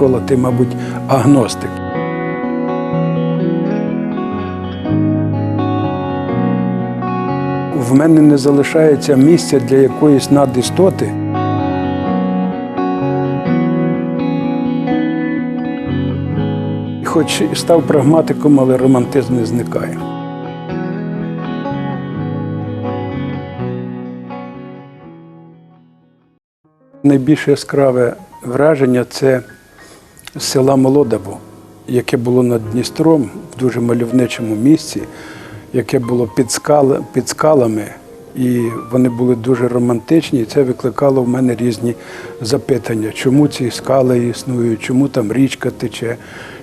Микола, ти, мабуть, агностик. В мене не залишається місця для якоїсь надістоти. Хоч і став прагматиком, але романтизм не зникає. Найбільш яскраве враження це села Молодово, яке було над Дністром в дуже мальовничому місці, яке було під, скали, під скалами, і вони були дуже романтичні. І це викликало в мене різні запитання, чому ці скали існують, чому там річка тече,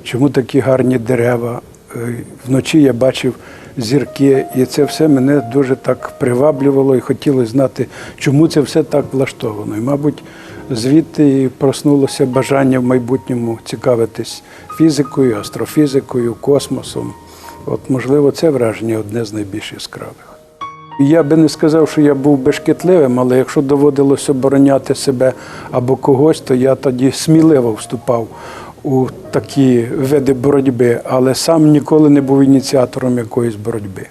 чому такі гарні дерева. Е, Вночі я бачив зірки, і це все мене дуже так приваблювало і хотілося знати, чому це все так влаштовано. І, мабуть, звідти проснулося бажання в майбутньому цікавитись фізикою, астрофізикою, космосом. От, можливо, це враження одне з найбільш яскравих. Я би не сказав, що я був бешкетливим, але якщо доводилось обороняти себе або когось, то я тоді сміливо вступав у такі види боротьби, але сам ніколи не був ініціатором якоїсь боротьби.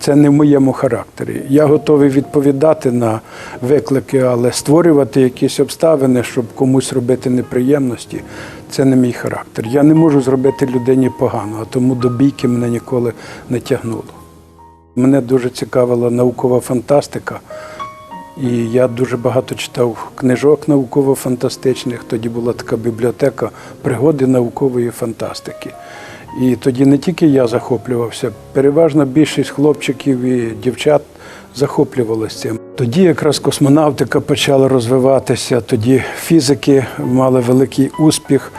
Це не в моєму характері. Я готовий відповідати на виклики, але створювати якісь обставини, щоб комусь робити неприємності, це не мій характер. Я не можу зробити людині погано, а тому до бійки мене ніколи не тягнуло. Мене дуже цікавила наукова фантастика, і я дуже багато читав книжок науково-фантастичних. Тоді була така бібліотека пригоди наукової фантастики. І тоді не тільки я захоплювався, переважна більшість хлопчиків і дівчат захоплювалися цим. Тоді якраз космонавтика почала розвиватися, тоді фізики мали великий успіх.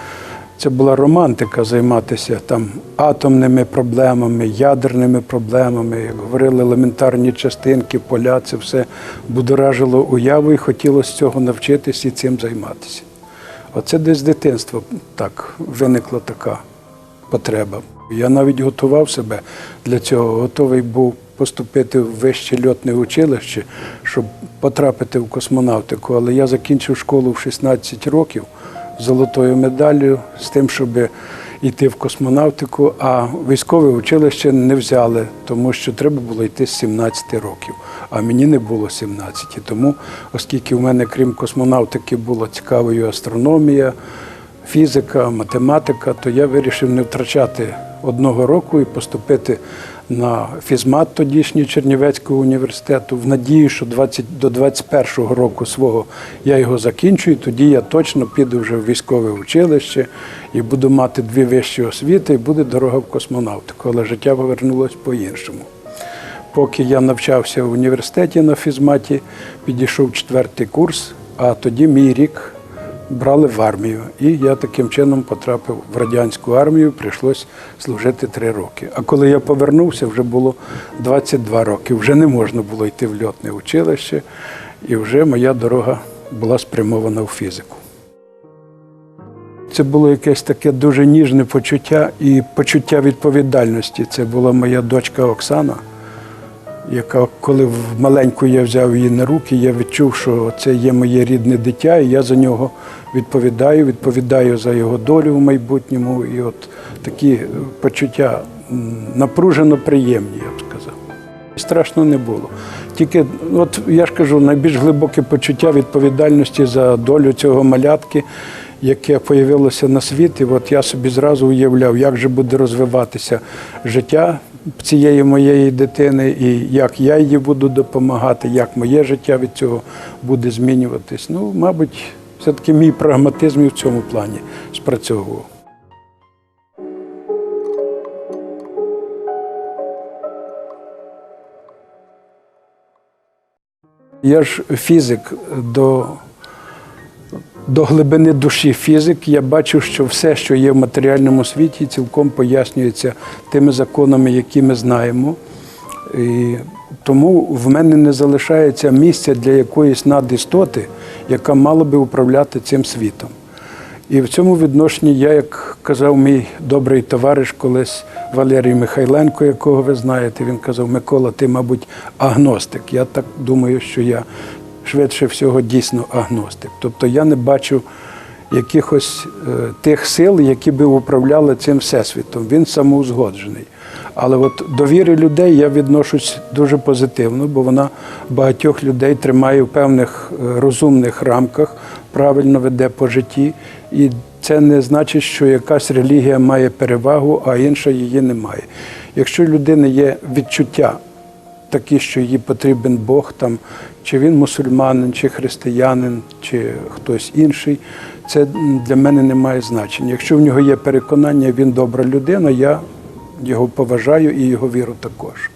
Це була романтика займатися там атомними проблемами, ядерними проблемами, як говорили, елементарні частинки, поля, це все будоражило уяву і хотілося цього навчитися і цим займатися. Оце десь з дитинства так виникла така потреба. Я навіть готував себе для цього, готовий був поступити в вище льотне училище, щоб потрапити в космонавтику. Але я закінчив школу в 16 років золотою медаллю, з тим, щоб йти в космонавтику, а військове училище не взяли, тому що треба було йти з 17 років. А мені не було 17. Тому, оскільки в мене, крім космонавтики, була цікавою астрономія, фізика, математика, то я вирішив не втрачати одного року і поступити на фізмат тодішній Чернівецького університету в надії, що 20, до 21-го року свого я його закінчу, і тоді я точно піду вже в військове училище і буду мати дві вищі освіти, і буде дорога в космонавтику. Але життя повернулося по-іншому. Поки я навчався в університеті на фізматі, підійшов четвертий курс, а тоді мій рік брали в армію. І я таким чином потрапив в радянську армію, прийшлось служити три роки. А коли я повернувся, вже було 22 роки. Вже не можна було йти в льотне училище, і вже моя дорога була спрямована в фізику. Це було якесь таке дуже ніжне почуття і почуття відповідальності. Це була моя дочка Оксана, яка, коли маленьку я взяв її на руки, я відчув, що це є моє рідне дитя, і я за нього відповідаю, відповідаю за його долю в майбутньому. І от такі почуття напружено приємні, я б сказав. Страшно не було. Тільки, от я ж кажу, найбільш глибоке почуття відповідальності за долю цього малятки, яке появилося на світ. І от я собі зразу уявляв, як же буде розвиватися життя цієї моєї дитини, і як я їй буду допомагати, як моє життя від цього буде змінюватись. Ну, мабуть, все-таки мій прагматизм і в цьому плані спрацьовував. Я ж фізик до, до глибини душі фізик. Я бачу, що все, що є в матеріальному світі, цілком пояснюється тими законами, які ми знаємо. І тому в мене не залишається місця для якоїсь надістоти, яка мала би управляти цим світом. І в цьому відношенні я, як казав мій добрий товариш колись Валерій Михайленко, якого ви знаєте, він казав: Микола, ти, мабуть, агностик. Я так думаю, що я швидше всього дійсно агностик. Тобто я не бачу якихось е, тих сил, які би управляли цим всесвітом. Він самоузгоджений. Але от до віри людей я відношусь дуже позитивно, бо вона багатьох людей тримає в певних е, розумних рамках, правильно веде по житті. І це не значить, що якась релігія має перевагу, а інша її не має. Якщо людини є відчуття такі, що їй потрібен Бог, там, чи він мусульманин, чи християнин, чи хтось інший, це для мене не має значення. Якщо в нього є переконання, він добра людина, я його поважаю і його віру також.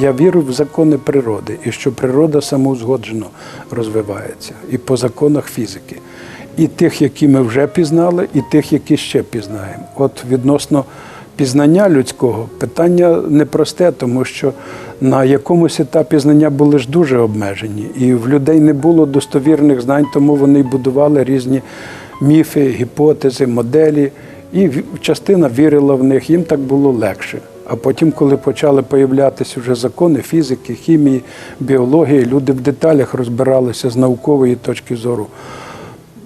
Я вірю в закони природи і що природа самоузгоджено розвивається і по законах фізики. І тих, які ми вже пізнали, і тих, які ще пізнаємо. От відносно пізнання людського питання непросте, тому що на якомусь етапі знання були ж дуже обмежені, і в людей не було достовірних знань, тому вони будували різні міфи, гіпотези, моделі. І частина вірила в них, їм так було легше. А потім, коли почали появлятися вже закони фізики, хімії, біології, люди в деталях розбиралися з наукової точки зору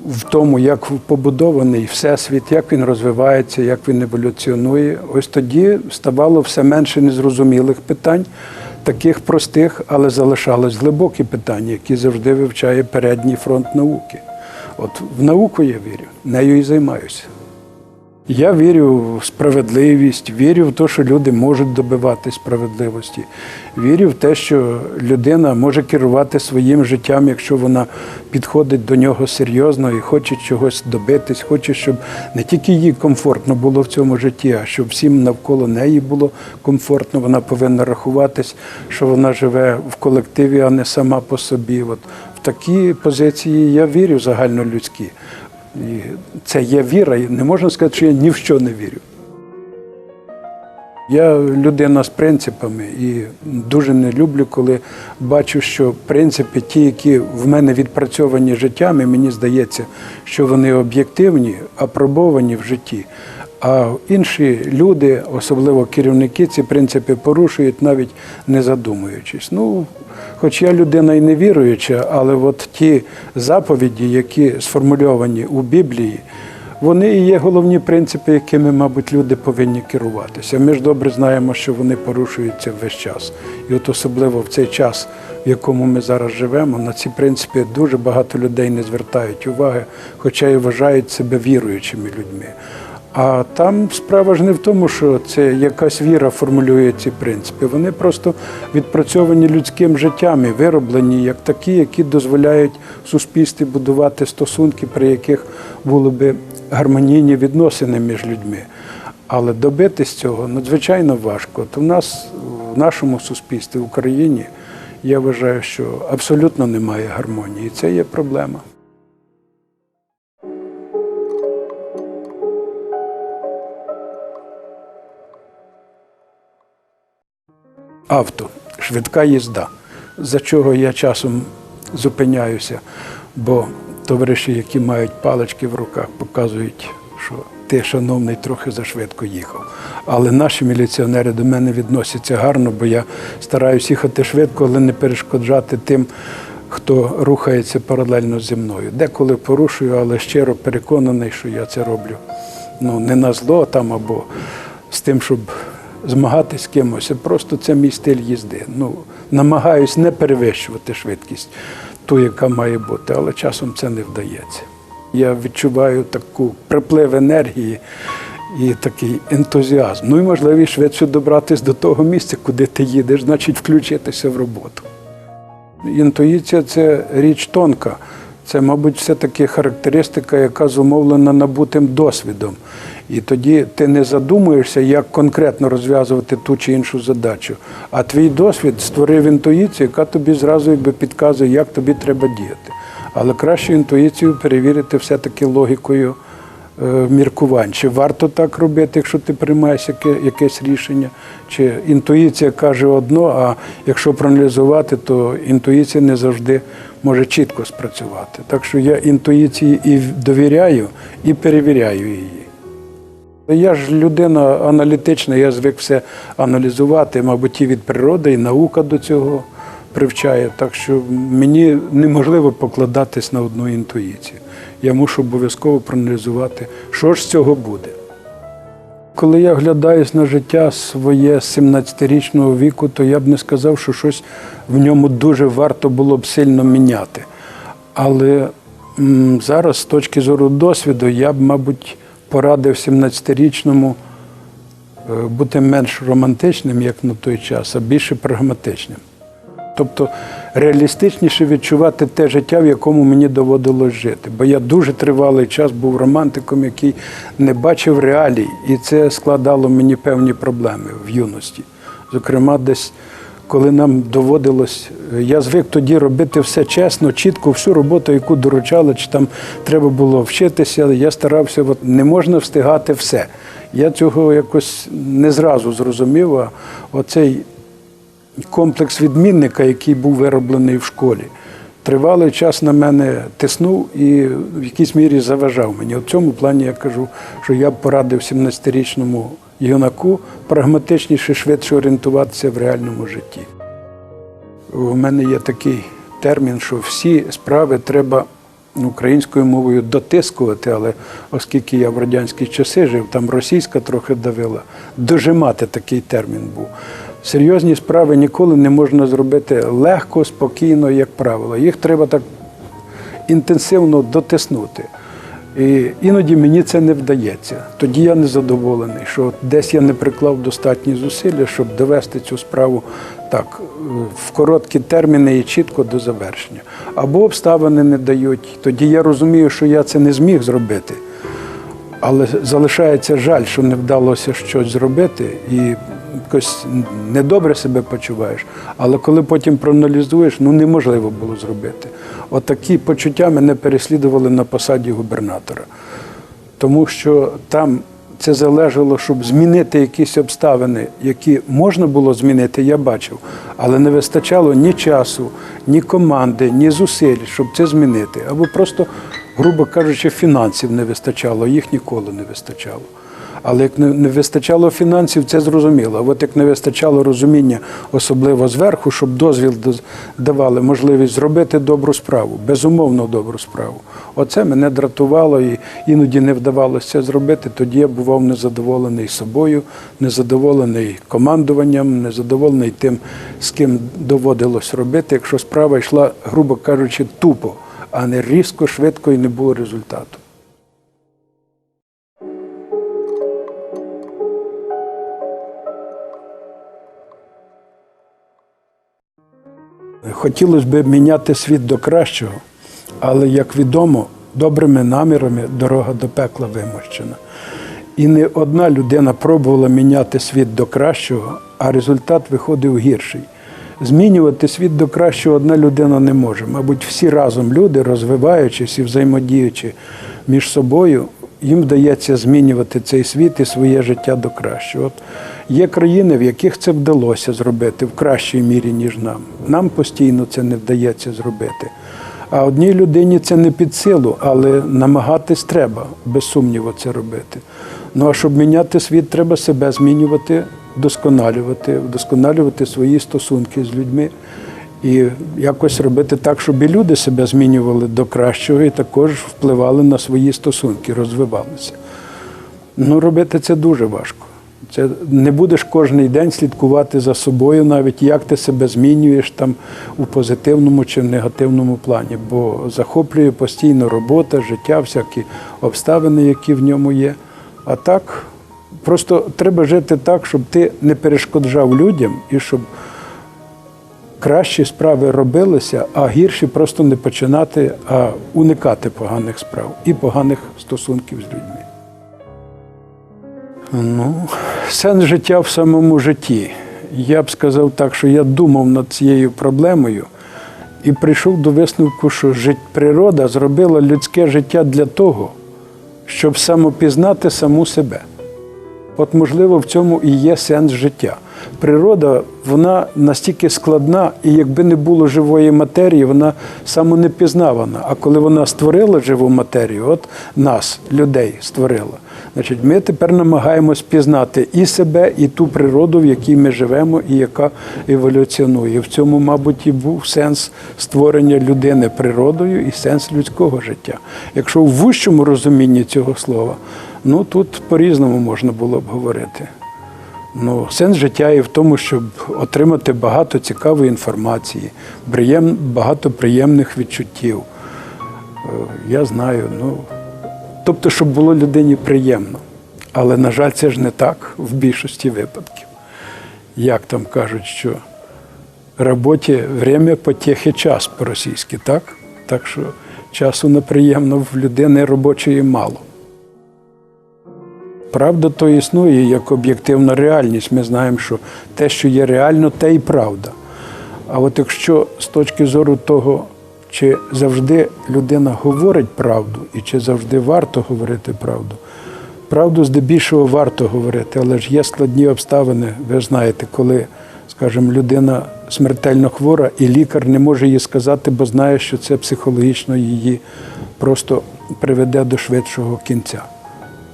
в тому, як побудований всесвіт, як він розвивається, як він еволюціонує. Ось тоді ставало все менше незрозумілих питань, таких простих, але залишались глибокі питання, які завжди вивчає передній фронт науки. От в науку я вірю, нею і займаюся. Я вірю в справедливість, вірю в те, що люди можуть добивати справедливості. Вірю в те, що людина може керувати своїм життям, якщо вона підходить до нього серйозно і хоче чогось добитись, хоче, щоб не тільки їй комфортно було в цьому житті, а щоб всім навколо неї було комфортно. Вона повинна рахуватись, що вона живе в колективі, а не сама по собі. От в такі позиції я вірю загальнолюдські. І це є віра, і не можна сказати, що я ні в що не вірю. Я людина з принципами і дуже не люблю, коли бачу, що принципи, ті, які в мене відпрацьовані життям, і мені здається, що вони об'єктивні, апробовані в житті. А інші люди, особливо керівники, ці принципи порушують, навіть не задумуючись. Ну, хоч я людина і не віруюча, але от ті заповіді, які сформульовані у Біблії, вони і є головні принципи, якими, мабуть, люди повинні керуватися. Ми ж добре знаємо, що вони порушуються весь час. І от особливо в цей час, в якому ми зараз живемо, на ці принципи дуже багато людей не звертають уваги, хоча і вважають себе віруючими людьми. А там справа ж не в тому, що це якась віра формулює ці принципи. Вони просто відпрацьовані людським життям і вироблені як такі, які дозволяють суспільстві будувати стосунки, при яких були би гармонійні відносини між людьми. Але добитись цього надзвичайно важко. То в нас в нашому суспільстві в Україні я вважаю, що абсолютно немає гармонії. Це є проблема. Авто, швидка їзда. За чого я часом зупиняюся, бо товариші, які мають палички в руках, показують, що ти, шановний, трохи зашвидко їхав. Але наші міліціонери до мене відносяться гарно, бо я стараюся їхати швидко, але не перешкоджати тим, хто рухається паралельно зі мною. Деколи порушую, але щиро переконаний, що я це роблю. Ну, не на зло там або з тим, щоб змагатись з кимось, просто це мій стиль їзди. Ну, намагаюсь не перевищувати швидкість, ту, яка має бути, але часом це не вдається. Я відчуваю таку приплив енергії і такий ентузіазм. Ну і можливість швидше добратися до того місця, куди ти їдеш, значить включитися в роботу. Інтуїція це річ тонка. Це, мабуть, все-таки характеристика, яка зумовлена набутим досвідом. І тоді ти не задумуєшся, як конкретно розв'язувати ту чи іншу задачу. А твій досвід створив інтуїцію, яка тобі зразу якби підказує, як тобі треба діяти. Але краще інтуїцію перевірити все-таки логікою е, міркувань. Чи варто так робити, якщо ти приймаєш яке, якесь рішення? Чи інтуїція каже одно, а якщо проаналізувати, то інтуїція не завжди може чітко спрацювати. Так що я інтуїції і довіряю, і перевіряю її. Я ж людина аналітична, я звик все аналізувати, мабуть, і від природи, і наука до цього привчає. Так що мені неможливо покладатись на одну інтуїцію. я мушу обов'язково проаналізувати, що ж з цього буде. Коли я оглядаюсь на життя своє 17-річного віку, то я б не сказав, що щось в ньому дуже варто було б сильно міняти. Але м, зараз, з точки зору досвіду, я б, мабуть, порадив 17-річному е, бути менш романтичним, як на той час, а більше прагматичним. Тобто реалістичніше відчувати те життя, в якому мені доводилось жити. Бо я дуже тривалий час був романтиком, який не бачив реалій, і це складало мені певні проблеми в юності. Зокрема, десь коли нам доводилось, я звик тоді робити все чесно, чітко, всю роботу, яку доручали, чи там треба було вчитися, я старався, от не можна встигати все. Я цього якось не зразу зрозумів, а оцей комплекс відмінника, який був вироблений в школі, тривалий час на мене тиснув і в якійсь мірі заважав мені. У цьому плані я кажу, що я б порадив 17-річному юнаку прагматичніше, швидше орієнтуватися в реальному житті. У мене є такий термін, що всі справи треба українською мовою дотискувати, але оскільки я в радянські часи жив, там російська трохи давила, дожимати такий термін був. Серйозні справи ніколи не можна зробити легко, спокійно, як правило. Їх треба так інтенсивно дотиснути. І іноді мені це не вдається. Тоді я не задоволений, що десь я не приклав достатні зусилля, щоб довести цю справу так в короткі терміни і чітко до завершення. Або обставини не дають. Тоді я розумію, що я це не зміг зробити. Але залишається жаль, що не вдалося щось зробити, і якось недобре себе почуваєш. Але коли потім проаналізуєш, ну неможливо було зробити. Отакі почуття мене переслідували на посаді губернатора. Тому що там це залежало, щоб змінити якісь обставини, які можна було змінити, я бачив, але не вистачало ні часу, ні команди, ні зусиль, щоб це змінити. Або просто, грубо кажучи, фінансів не вистачало, їх ніколи не вистачало. Але як не вистачало фінансів, це зрозуміло. От як не вистачало розуміння, особливо зверху, щоб дозвіл доз- давали можливість зробити добру справу, безумовно добру справу. Оце мене дратувало і іноді не вдавалося це зробити. Тоді я бував незадоволений собою, незадоволений командуванням, незадоволений тим, з ким доводилось робити, якщо справа йшла, грубо кажучи, тупо, а не різко, швидко і не було результату. Хотілося б міняти світ до кращого, але, як відомо, добрими намірами дорога до пекла вимощена. І не одна людина пробувала міняти світ до кращого, а результат виходив гірший. Змінювати світ до кращого одна людина не може. Мабуть, всі разом люди, розвиваючись і взаємодіючи між собою, їм вдається змінювати цей світ і своє життя до кращого. Є країни, в яких це вдалося зробити в кращій мірі, ніж нам. Нам постійно це не вдається зробити. А одній людині це не під силу, але намагатись треба, без сумніву, це робити. Ну а щоб міняти світ, треба себе змінювати, вдосконалювати, вдосконалювати свої стосунки з людьми і якось робити так, щоб і люди себе змінювали до кращого і також впливали на свої стосунки, розвивалися. Ну, робити це дуже важко. Це не будеш кожен день слідкувати за собою, навіть як ти себе змінюєш там у позитивному чи в негативному плані, бо захоплює постійно робота, життя, всякі обставини, які в ньому є. А так, просто треба жити так, щоб ти не перешкоджав людям і щоб кращі справи робилися, а гірші просто не починати, а уникати поганих справ і поганих стосунків з людьми. Ну, сенс життя в самому житті. Я б сказав так, що я думав над цією проблемою і прийшов до висновку, що природа зробила людське життя для того, щоб самопізнати саму себе. От, можливо, в цьому і є сенс життя. Природа, вона настільки складна, і якби не було живої матерії, вона самонепізнавана. А коли вона створила живу матерію, от нас, людей, створила, Значить, ми тепер намагаємось пізнати і себе, і ту природу, в якій ми живемо, і яка еволюціонує. В цьому, мабуть, і був сенс створення людини природою і сенс людського життя. Якщо в вущому розумінні цього слова, ну тут по-різному можна було б говорити. Ну, сенс життя і в тому, щоб отримати багато цікавої інформації, багато приємних відчуттів. Е, Я знаю, ну, тобто, щоб було людині приємно. Але, на жаль, це ж не так в більшості випадків. Як там кажуть, що роботі время потехи час по-російськи, так? Так що часу на приємно в людини робочої мало. Правда то існує як об'єктивна реальність. Ми знаємо, що те, що є реально, те і правда. А от якщо з точки зору того, чи завжди людина говорить правду, і чи завжди варто говорити правду, правду здебільшого варто говорити, але ж є складні обставини. Ви знаєте, коли, скажімо, людина смертельно хвора, і лікар не може їй сказати, бо знає, що це психологічно її просто приведе до швидшого кінця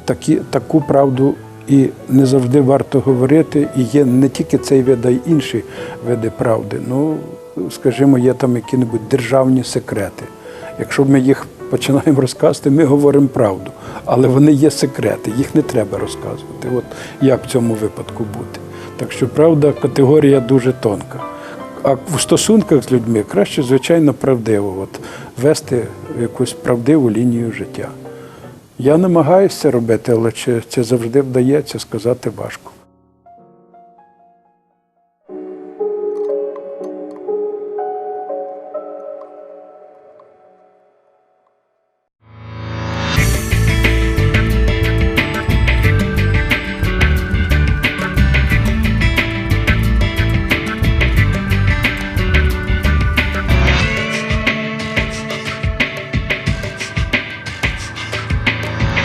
такі, таку правду і не завжди варто говорити. І є не тільки цей вид, а й інші види правди. Ну, скажімо, є там які-небудь державні секрети. Якщо ми їх починаємо розказувати, ми говоримо правду. Але вони є секрети, їх не треба розказувати. От як в цьому випадку бути. Так що правда категорія дуже тонка. А в стосунках з людьми краще, звичайно, правдиво. От, вести якусь правдиву лінію життя. Я намагаюся робити, але чи це завжди вдається сказати важко.